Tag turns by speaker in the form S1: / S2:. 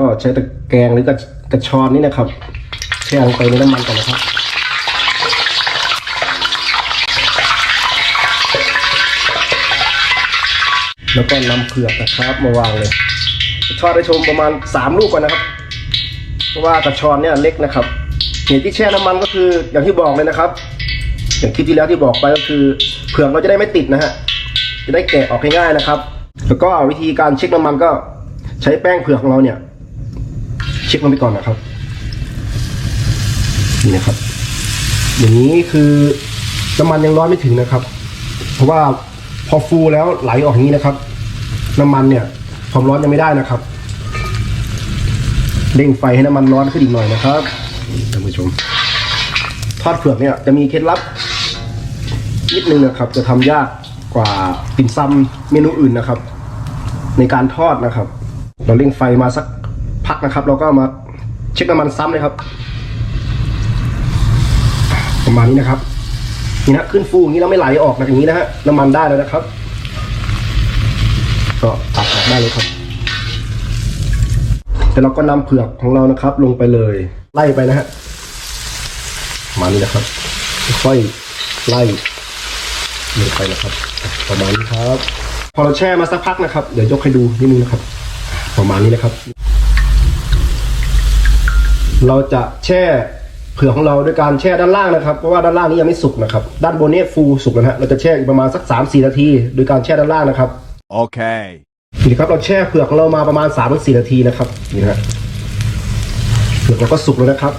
S1: ก็ใช้ตะแกรงหรือกระกระชอนนี่นะครับแช่ลงไปในน้ำมันก่อนนะครับแล้วก็นำเผือกนะครับมาวางเลยทอดให้ชมประมาณสามลูกก่อนนะครับ เพราะว่ากระชอนเนี่ยเล็กนะครับเหตุที่แช่น้ำมันก็คืออย่างที่บอกเลยนะครับ อย่างคลิปที่แล้วที่บอกไปก็คือเผือกเราจะได้ไม่ติดนะฮะจะได้แกะออกง่ายๆนะครับ แล้วก็วิธีการเช็คน้ำมันก็ใช้แป้งเผือกของเราเนี่ย เช็คมันไปก่อนนะครับ นี่นะครับ อย่างนี้คือน้ำมันยังร้อนไม่ถึงนะครับ เพราะว่าพอฟูแล้วไหลออกอย่างนี้นะครับ น้ำมันเนี่ยความร้อนยังไม่ได้นะครับเร่งไฟให้น้ำมันร้อนขึ้นอีกหน่อยนะครับท่านผู้ชม ทอดเผือกเนี่ยจะมีเคล็ดลับนิดนึงนะครับ จะทำยากกว่าติ่มซำเมนูอื่นนะครับ ในการทอดนะครับ เราเร่งไฟมาสัก พักนะครับ เราก็มาเช็คน้ำมันซ้ำเลยครับ ประมาณนี้นะครับนี่นะขึ้นฟูอย่างนี้แล้วไม่ไหลออกนะอย่างนี้นะฮะน้ำมันได้แล้วนะครับ ก็ตัดออกได้เลยครับแต่เราก็นำเผือกของเรานะครับ ลงไปเลย ไล่ไปนะฮะมานี้นะครับ ค่อยไล่ลงไปนะครับ ประมาณนี้ครับ พอเราแช่มาสักพักนะครับ เดี๋ยวยกให้ดูนิดนึงนะครับ ประมาณนี้นะครับ เราจะแช่เผือกของเราด้วยการแช่ด้านล่างนะครับ เพราะว่าด้านล่างนี้ยังไม่สุกนะครับ ด้านบนนี้ฟูสุกแล้วนะฮะเราจะแช่อีกประมาณสัก 3-4 นาที โดยการแช่ด้านล่างนะครับ
S2: Okay.
S1: นี่ครับเราแช่เผือกของเรามาประมาณ3-4นาทีนะครับ นี่นะฮะเผือกเราก็สุกแล้วนะครับ